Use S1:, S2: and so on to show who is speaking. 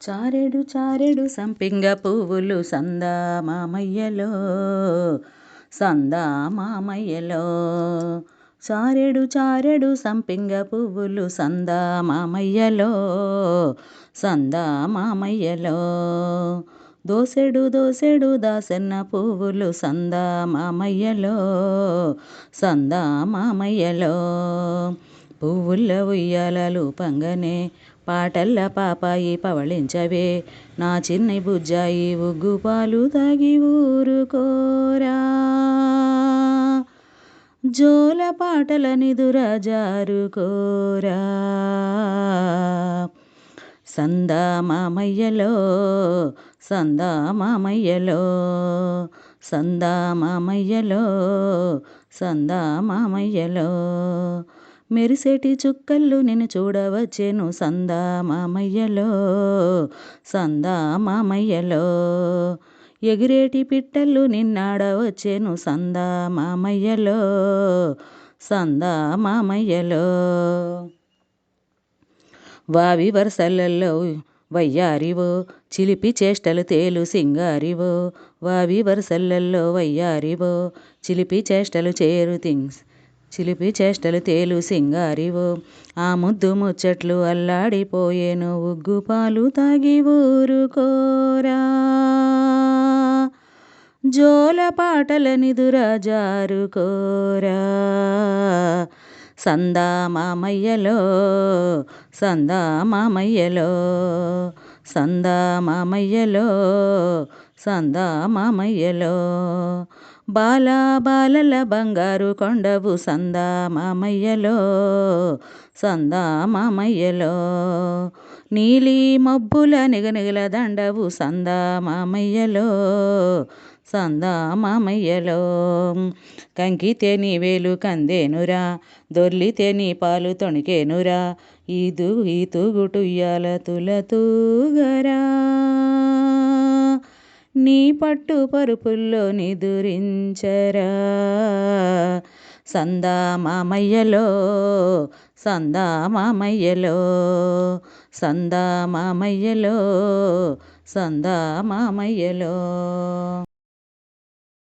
S1: చారెడు చారెడు సంపింగ పువ్వులు సందా మామయ్యలో సందా మామయ్యలో. చారెడు చారెడు సంపింగ పువ్వులు సందా మామయ్యలో సందా మామయ్యలో. దోసెడు దోసెడు దాసన్న పువ్వులు సందా మామయ్యలో సందా మామయ్యలో. పువ్వుల ఉయ్యాలలు పంగనే పాటల్ల పాపాయి పవళించవే. నా చిన్ని బుజ్జాయి ఉగ్గు పాలు తాగి ఊరుకోరా. జోల పాటల నిదుర జారుకోరా. సందా మామయ్యలో సందా మామయ్యలో సందా మామయ్యలో సందా మామయ్యలో. మెరిసేటి చుక్కళ్ళు నిన్ను చూడవచ్చేను. సందా మామయ్యలో సందా మామయ్యలో. ఎగిరేటి పిట్టలు నిన్నాడవచ్చేను. సందా మామయ్యలో సందా మామయ్యలో. వావి వరసలలో వయ్యారివో చిలిపి చేష్టలు తేలు సింగారివో. వావి వరసలలో వయ్యారివో చిలిపి చేష్టలు చేరు థింగ్స్ చిలిపి చేష్టలు తేలు సింగారివో. ఆ ముద్దు ముచ్చట్లు అల్లాడిపోయేను ఉగ్గు పాలు తాగి ఊరుకోరా జోల పాటల నిదురా జారుకోరా సందా మామయ్యలో సందా మామయ్యలో సందా మామయ్యలో సందా మామయ్యలో. బాల బాలల బంగారు కొండవు సందా మామయ్యలో సందా మామయ్యలో. నీలి మబ్బుల నిగనిగల దండవు సందా మామయ్యలో సందా మామయ్యలో. కంకితే నీ వేలు కందేనురా దొర్లితే నీ పాలు తొణికేనురా ఈదు ఈ ఇయ్యాల తులతూగరా. నీ పట్టు పరుపుల్లో నిదురించరా. సందా మామయ్యలో సందా మామయ్యలో